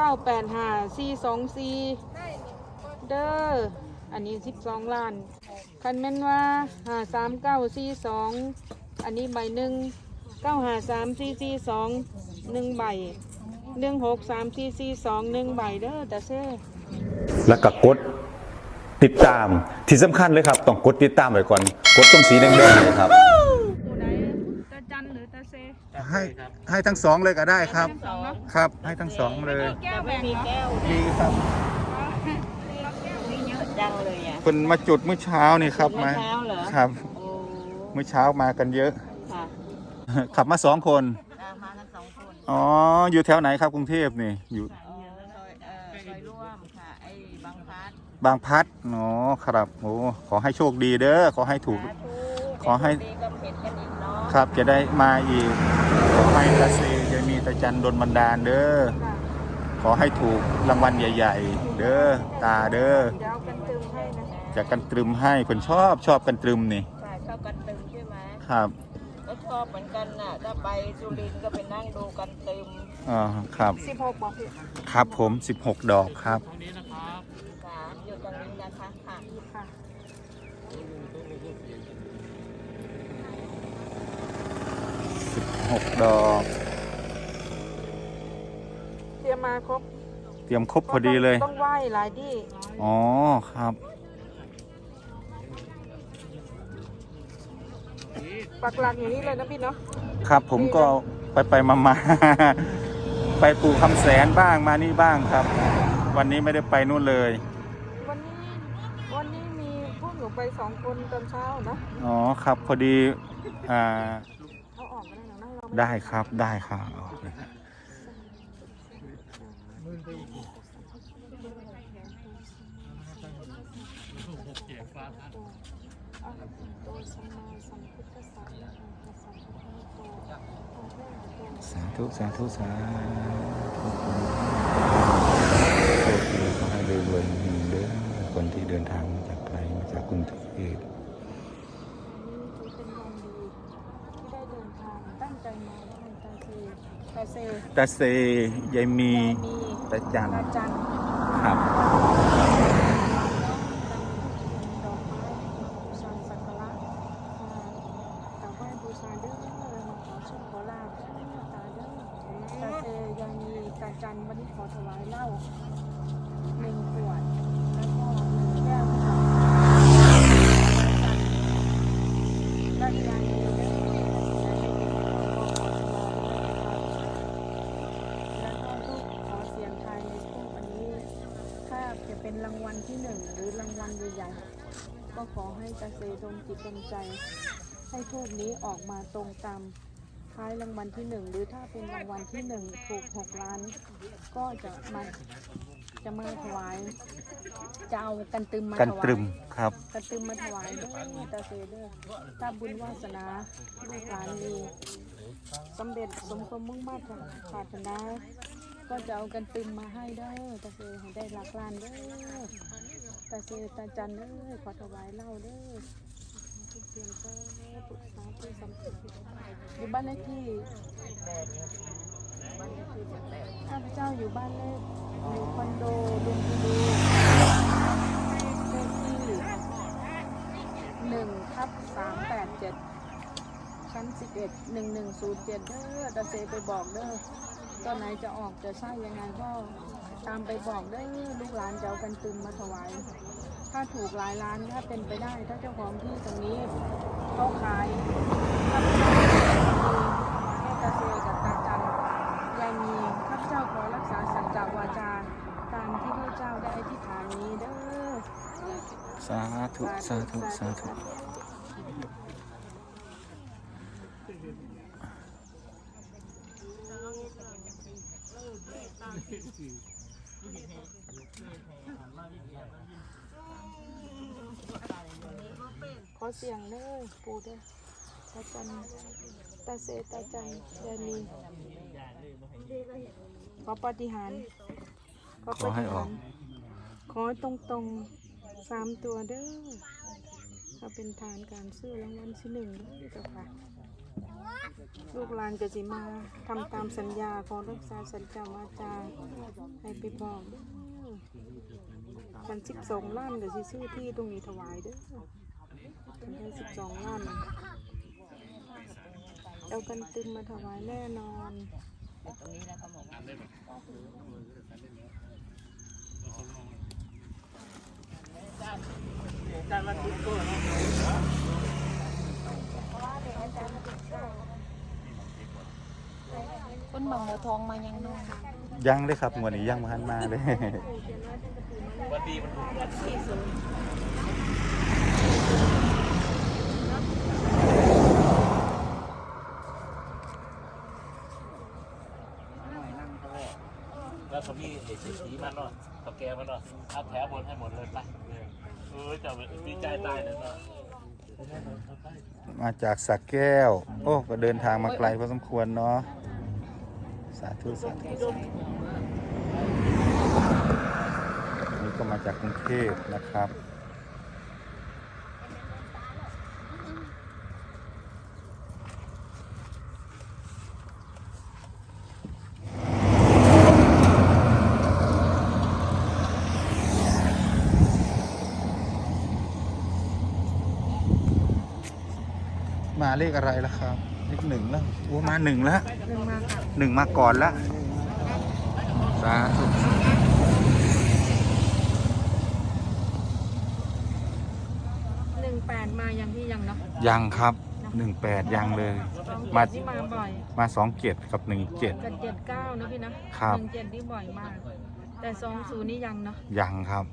เก้าแปดห้าสี่สองสี่เด้ออันนี้สิบสองล้านคันแม่นว่าห้าสามเก้าสี่สองอันนี้ใบหนึ่งเก้าห้าสามสี่สี่สองหนึ่งใบหนึ่งหกสามสี่สี่สองหนึ่งใบเด้อแต่เซ่แล้วก็กดติดตามที่สำคัญเลยครับ ต้องกดติดตามไว้ก่อน กดตรงสีแดงๆเลยครับ ผู้ใดตาจันหรือตาเซ ให้ให้ทั้งสองเลยก็ได้ครับทั้งสองเนาะครับ ให้ทั้งสองเลยแก้วแบ่งเหรอมีครับดังเลยอะ คนมาจุดเมื่อเช้านี่ครับเมื่มาอเช้าเหรอ ครับโอ้เมื่อเช้ามากันเยอะ ค่ะขับมาสองคนตามมาทั้งสองคนอ๋อ อยู่แถวไหนครับกรุงเทพนี่ อยู่อ๋อซอยเอ่อซอยร่วมค่ะ ไอ้บางพัดบางพลัดอ๋อ ครับ โอ้ ขอให้โชคดีเด้อ ขอให้ถูก สาธุขอให้ดีก็เผ็ดกันอีกเนาะ ครับจะได้มาอีก ขอให้ตาเซจะมีตาจันดนบันดาลเด้อค่ะขอให้ถูกรางวัลใหญ่ ๆ เด้อตาเด้อเดี๋ยวเอากันตึมให้นะจะกันตรึมให้คนชอบชอบกันตรึมนี่ค่ะชอบกันตึมใช่ไหมครับก็ชอบเหมือนกันน่ะถ้าไปสุรินทร์ก็ไปนั่งดูกันตึมอ๋อครับ สิบหกบอกพี่ ครับผม 16 ดอกครับ ค่ะอยู่ตรงนี้นะคะค่ะ ค่ะ 16ดอก เตรียมมาครบเตรียมครบพอดีเลย ต้องไหว้หลายที่อ๋อครับ ปักหลักอย่างนี้เลยนะพี่เนาะครับผมก็ไปไปมามา ไปปู่คำแสนบ้างมานี่บ้างครับ วันนี้ไม่ได้ไปนู่นเลย วันนี้วันนี้มีพวกหนูไปสองคนตอนเช้านะ อ๋อครับพอดีอ่าเขาออกมาได้หรอนะเราม่ได้ครับได้ครับเอาเลยครับอะระหะโตสัมมาสัมพุทธัสสะนะโมตัสสะภะคะวะโตอะระหะโต สาธุสาธุสาธุโชคดีขอให้รวยๆหนึ่งเด้อคนที่เดินทางมาจากไกลมาจากกรุงเทพ นี่ถือเป็นวันดีที่ได้เดินทาง ตั้งใจมาไหว้ตาเซตาเซตาเซยายมีมีตาจันตาจันครับ ดอกไม้บูชาสักการะมากราบไหว้บูชาเด้อมาขอโชคขอลาบตาเด้อตาเซยังมีตาจันวันนี้ขอถวายเหล้าหนึ่งขวดแล้วก็หนึ่งแก้วค่ะและยางมีเด้อแล้วก็ลูกขอเสียงทายในช่วงวันนี้ ถ้าจะ เป็นรางวัลที่หนึ่งหรือรางวัลใหญ่ๆก็ขอให้ตาเซดงจิตดงใจ ให้ทูปนี้ออกมาตรงตามท้ายรางวัลที่หนึ่งหรือถ้าเป็นรางวัลที่หนึ่งถูกหกล้าน ก็จะมาจะมาถวายจะเอากันตึมมากันถวาตรึยมครับ กันตึมมาถวายด้วยตาเซเด้อถ้าบุญวาสนาลูกหลานมีสำเร็จสมความมุ่งมั่นปรารถนา ก็จะเอากันตึมมาให้เด้อตาเซให้ได้หลักล้านเด้อตาเซตาจันเด้อขอถวายเหล้าเด้อทุกเพียงก็ปุกสาธุสัมผัสอยู่บ้านเลขที่ข้าพเจ้าอยู่บ้านเลขอยู่คอนโดลุงพีดูเลขที่หนึ่งทับสามแปดเจ็ดชั้นสิบเอ็ดหนึ่งหนึ่งศูนย์เจ็ดเด้อตาเซไปบอกเด้อ ตอนไหนจะออกจะใช่ยังไงก็ตามไปบอกได้ลูกหลานจะเอากันตึมมาถวาย ถ้าถูกหลายล้านถ้าเป็นไปได้ถ้าเจ้าของที่ตรงนี้เขาขายข้าพเจ้าให้ตาเซกับตาจันยายมีข้าพเจ้าขอรักษาสัจจวาจาตามที่พระเจ้าได้อธิษฐานนี้เด้อสาธุสาธุสาธุ ขอเสียงเด้อปูเด้อตาจันตาเซตาจันยายมีขอปฏิหารขอให้ออก ขอตรงตรงสามตัวเด้อถ้าเป็นทานการซื้อรางวัลที่หนึ่งเด้อเจ้าค่ะ ลูกหลานจะสิมาทำตามสัญญาของรักษาสัญญาวาจาให้ไปบอกกันสิบสองล้านเดี๋ยวสิซื้อที่ตรงนี้ถวายเด้อกันได้สิบสองล้านเอากันตึมมาถวายแน่นอนตรงนี้นะเขาบอกว่าค นบางบัวทองมายังน้องยังเลยครับงวดนี้ยังมาหันมาเลยแล้วเขามีเอกสีมันเนาะเขาแกมันเนาะเอาแถวบนให้หมดเลยไปเออจะมีใจตายเลยเนาะมาจากสักแก้ว โอ้ก็เดินทางมาไกลพอสมควรเนาะ สาธุสาธุนี่ก็มาจากกรุงเทพนะครับ มาเลขอะไรล่ะครับ เลขหนึ่งแล้วโอ้มาหนึ่งแล้วหนึ่งมาค่ะหนึ่งมาก่อนละสาธุหนึ่งแปดมายังพี่ยังเนาะยังครับหนึ่งแปดยังเลย สองมาเจ็ดนี่มาบ่อยมาสองเจ็ดกับหนึ่งเจ็ด กับเจ็ดเก้านะพี่นะครับ หนึ่งเจ็ดนี่บ่อยมาก แต่สองศูนย์นี่ยังเนาะยังครับ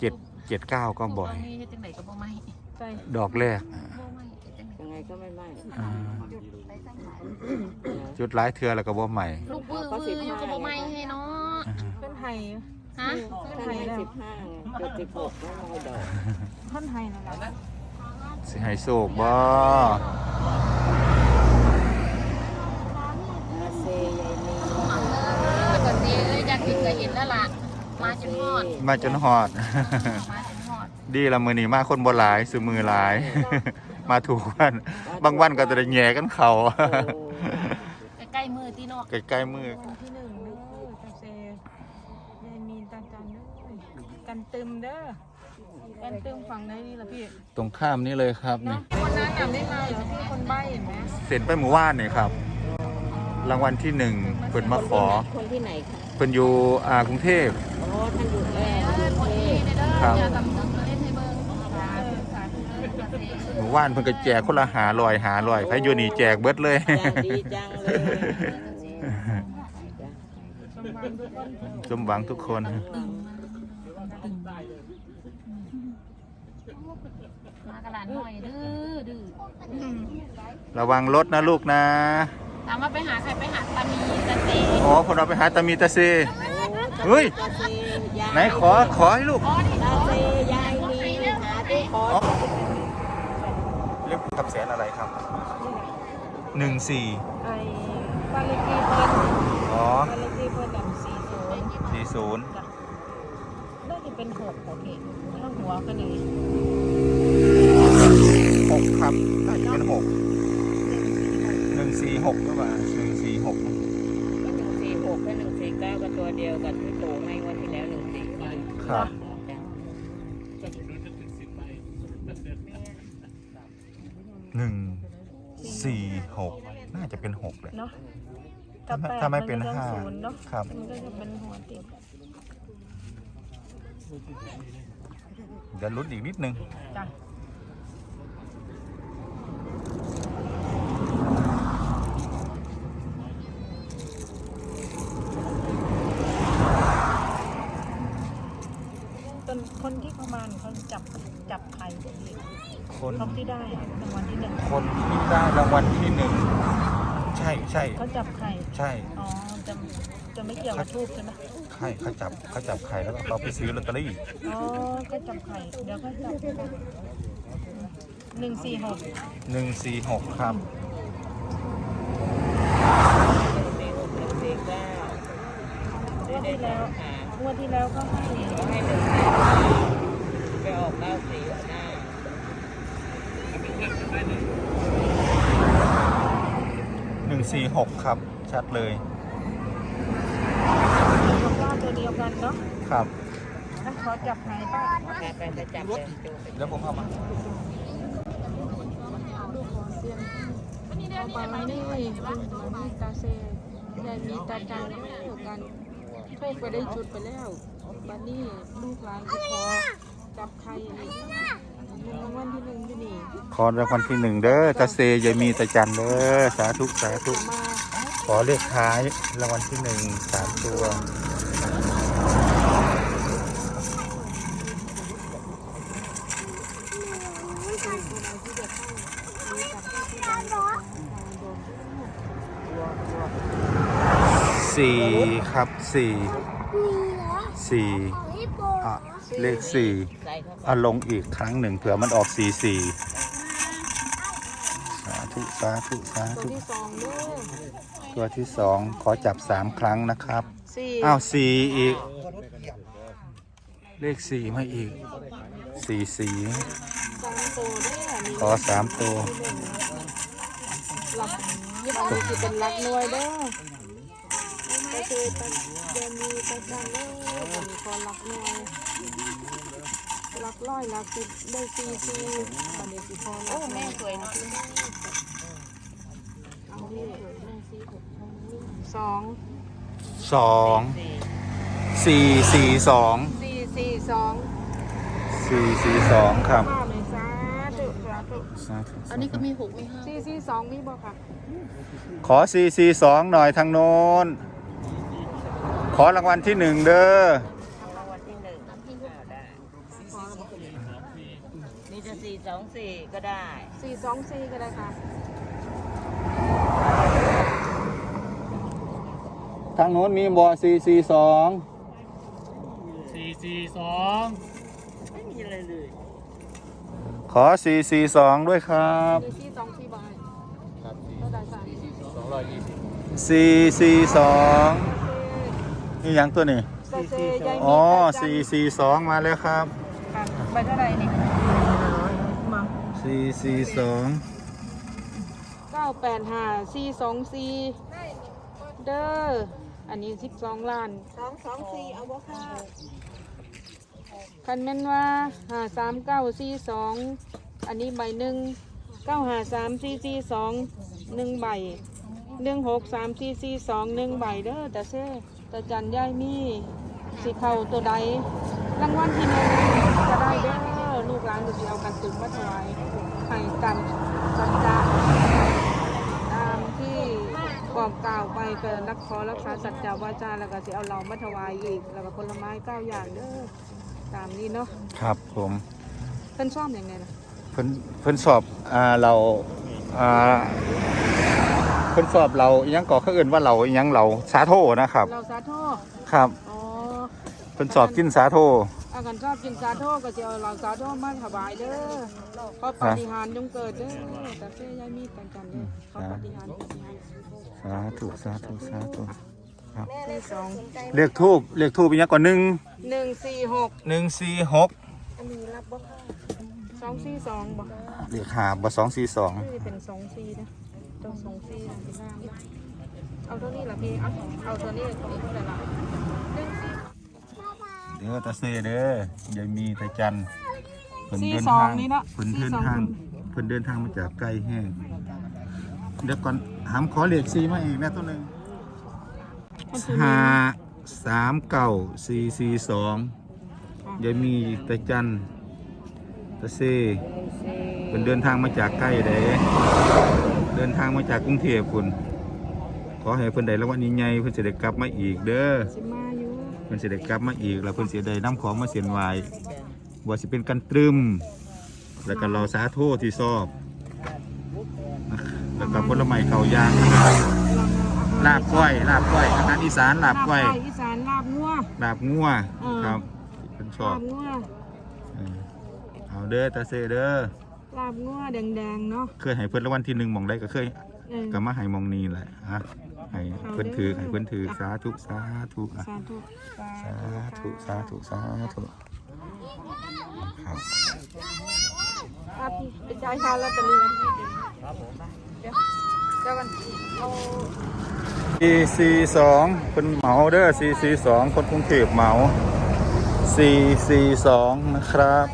เจ็ดเจ็ดเก้าก็บ่อยนี่เฮ็ดจังไดก็บ่ไหม่ใช่ดอกแรก ก็ไม่ไหม้อ่าจุดหลายเทือแล้วก็บ่ใหม่ลูกวื้อวื้ออยู่ก็บ่ไหม่ให้เนาะอ่าเป็นไห้ฮะเป็นท่านไห้ให้แล้วสิบห้าไงเจ็ดสิบหกไม่ไหม้ดอกท่อนไห้นั่นแหละสิให้โศกบ่อาเซยายนีเออก็สิเอ้ยอยากกินก็เห็นแล้วล่ะมาจนฮอดมาจนหอด มาจนฮอดดีละมือนี้มาคนบ่หลายซื้อมือหลาย มาถูกวัน บางวันก็จะได้แหย่กันเขาใกล้ๆมือที่เนาะใกล้ๆมือคนที่หนึ่งเด้อตาเซยายมีนตาจันเด้อกันตึมเด้อกันตึมฝั่งไหนนี่ล่ะพี่ตรงข้ามนี้เลยครับนี่ เนาะวันนั้นน่ะไม่มาเหรอพี่คนใบ้เห็นไหมเสร็จไปหมู่บ้านนี่ครับ รางวัลที่หนึ่งเพิ่นมาขอคนที่ไหนคะเพิ่นอยู่อ่ากรุงเทพ อ๋อท่านอยู่แอร์เออคนนี้เด้อครับ อย่าตำเนินเล่นให้เบิ่งสาธุสาธุเด้อเด้อ หมู่บ้านเพิ่นก็แจกคนละหาลอยหาลอยใครอยู่นี่แจกเบิดเลยจังดีจังเลยสมหวังทุกคนสมหวังทุกคนมากระดานหน่อยดื้อดื้อระวังรถนะลูกนะถามว่าไปหาใครไปหาตามีตาเตอ๋อคนเอาไปหาตามีตาเซเฮ้ยตาเซยายไหนขอขอให้ลูก อ๋อนี่ตาเซยายนีหาที่ขอ เรียกกับแสนอะไรครับหนึ่งสี่ไอ้บ้านเลขที่เพิ่นอ๋อบ้านเลขที่เพิ่นดับสี่ศูนย์สี่ศูนย์น่าจะเป็นหกโอเคข้างหัวกันนี่หกครับน่าจะเป็นหกหนึ่งสี่หกหรือเปล่าหนึ่งสี่หกก็หนึ่งสี่หกกับหนึ่งสี่เก้าก็ตัวเดียวกับที่โตให้วันที่แล้วหนึ่งสี่ครับ นหกเลยเนาะถ้าไม่ถ้าไม่เป็นก็ต้องห้าศูนย์เนาะครับ มันก็จะเป็นหัวติดเดี๋ยวลุ้นอีกนิดนึง จ้ะตอนคนที่เข้ามาเนี่ยเขาจับจับไข่ตัวเองคน เขาที่ได้อะรางวัลที่หนึ่งคนที่ได้รางวัลที่หนึ่ง ใช่ใช่เขาจับไข่ใช่อ๋อจะจะไม่เกี่ยวกับทูบใช่ไหมใช่เขาจับเขาจับไข่แล้วก็เขาไปซื้อลอตเตอรี่อ๋อก็จับไข่เดี๋ยวก็จับหนึ่งสี่หกหนึ่งสี่หกครับสี่หกหนึ่งสี่เก้างวดที่แล้วงวดที่แล้วก็ให้ก็ให้หนึ่งสี่ไปออกเก้าสี่หน้า สี่หกครับ ชัดเลยหกครับขอจับไหนป้าไปไปไปจับเลยจูไปเดี๋ยวผมเข้ามา ลูกขอเสียงเอาไปานี่มีตาเซยายมีตาจางแล้วกันโชคไปได้จุดไปแล้วบัดนี้ลูกหลานก็ขอจับใครอีก รางวัลที่หนึ่งที่นี่ขอรางวัลที่หนึ่งเด้อตาเซยายมีตาจันเด้อสาธุสาธุขอเลขท้ายรางวัลที่หนึ่งสามตัวสี่ครับสี่สี่ เลขสี่ใส่เข้าไปเอาลงอีกครั้งหนึ่งเผื่อมันออกสี่สี่สาธุสาธุสาตัวธุที่สองเด้อตัวที่สองขอจับสามครั้งนะครับ สี่อ้าวสี่อีก เลขสี่มาอีกสี่สี่สามตัวเด้อนี่ขอสามตัวหลักยี่สิบนี้จะเป็นหลักหน่วยเด้อ ก็คือตะเดมีตะจันเด้อผมขอหลักหน่วยหลักร้อยหลักสิบได้สี่สี่ตอนนี้สิพอหลัโอ้กหน่แม่วยสวยนะเอาที่สองสองสี่สี่สี่สองสี่สี่สองสี่สี่สองครับข้าเลยสาธุสาธุสาธุอันนี้ก็มีหกมีห้าสี่สี่สองมีบ่ค่ะ ขอสี่สี่สองหน่อยทางโน้น ขอรางวัลที่หนึ่งเด้อรางวัลที่หนึ่งอ้าวได้นี่จะสี่สองสี่ก็ได้สี่สองสี่ก็ได้ค่ะ ทางโน้นมีบอสี่สี่สองสี่สี่สองไม่มีอะไรเลยขอสี่สี่สองด้วยครับสี่สี่สองสี่บาทครับสี่ก็ได้ค่ะสองร้อยยี่สิบสี่สี่สอง นี่ยังตัวนี้ตะเซยายมีอ๋อตาจันสี่สี่สองมาแล้วครับค่ะใบเท่าไหร่นี่มาสี่สี่สองเก้าแปดห้าสี่สองสี่เด้ออันนี้สิบสองล้านสองสองสี่เอาบ่ค่ะคันแม่นว่าห้าสามเก้าสี่สองอันนี้ใบหนึ่งเก้าห้าสามสี่สี่สองหนึ่งใบหนึ่งหกสามสี่สี่สองหนึ่งใบเด้อแต่เซ่ แต่จันยายมีสิเข้าตัวใดรางวัลที่หนึ่งจะได้เด้อลูกหลานจะเอากันตึกมาถวายให้ตามสัจจะตามที่บอกกล่าวไปก็รักขอรักษาสัจจาวาจาแล้วก็จะเอาเรามาถวายอีกแล้วก็ผลไม้เก้าอย่างเด้อตามนี้เนาะครับผมเพิ่นชอบอย่างไงนะเพิ่นเพิ่นสอบอ่าเราอ่าเพิ่นสอบเราอิหยังก่อเขาเอื่นว่าเราอิหยังเราสาโทนะครับ เราสาโทครับอ๋อเพิ่นสอบกินสาโท อากันชอบกินสาโทก็จะเอาเราสาโทมาถวายเด้อขอปฏิหารย์จงเกิดเด้อแต่เสียยายมีกันกันเด้อขอปฏิหารย์ปฏิหารย์สาธุสาธุสาธุที่สองเลขทูบเลขทูบอิหยังก่อนหนึ่งหนึ่งสี่หกหนึ่งสี่หกอันนี้รับบ่ค่ะสองสี่สองบ่เลขหาบ่สองสี่สอง นี่เป็นสองสี่นะ ตัวสองสี่นะที่ห้ามนะเอาเท่านี้ละพี่เอาเอาตัวนี้ตรงนี้เท่าไหร่ละหนึ่งสี่เด้อตาเซเด้อยายมีตาจันเพิ่นสี่เดินสองทางนี่เนาะเพิ่นสี่เดินสองทางเพิ่นเดินทางมาจากไกลแห้งเดี๋ยวก่อนหามขอเลขสี่มาอีกนะตัวหนึ่งคนสุรินทห้าร์สามเก้าสี่สี่สองยายมีตาจันตาเซเป็นเดินทางมาจากใกล้เด้ เดินทางมาจากกรุงเทพคุณขอให้เพิ่นได้รางวัลใหญ่ๆเพิ่นสิได้กลับมาอีกเด้อสิมาอยู่เพิ่นสิได้กลับมาอีก แล้วเพิ่นสิได้นํของมาเสียนไหวว่าสิเป็นกันตรึม แล้วก็เราสาโทที่ชอบแล้วก็ผลไม้เขาย่างลาบก้อยลาบก้อยอาหารอีสานลาบก้อยลาบอีสานลาบงัวลาบงัวเออครับเพิ่นชอลาบบงัว เออเอาเด้อตาเซเด้อ ลาบงัวแดงๆเนาะเคยให้เพิ่นรางวัลที่หนึ่งหมองได้ก็เคยเออ ก็มาให้หมองนี้แหละฮะให้เพิ่นถือให้เพิ่นถือสาธุสาธุอะสาธุสาธุสาธุสาธุครับอะพี่ไปจ่ายค่าลอตเตอรี่กันเดี๋ยวเดี๋ยวกันเอาสี่สี่สองเป็นเหมาเด้อสี่สี่สองคนกรุงเทพเหมาสี่สี่สองนะครับ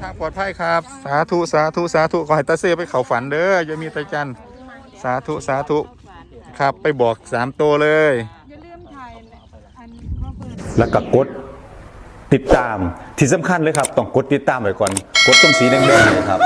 ทางปลอดภัยครับ สาธุสาธุสาธุขอให้ตาเซไปเขาฝันเด้ออย่ามีตาจันสาธุสาธุครับไปบอกสามตัวเลย อย่าลืมถ่ายอันข้อเบอร์แล้วก็กดติดตามที่สำคัญเลยครับ ต้องกดติดตามไว้ก่อน กดตรงสีแดงๆเนยครับ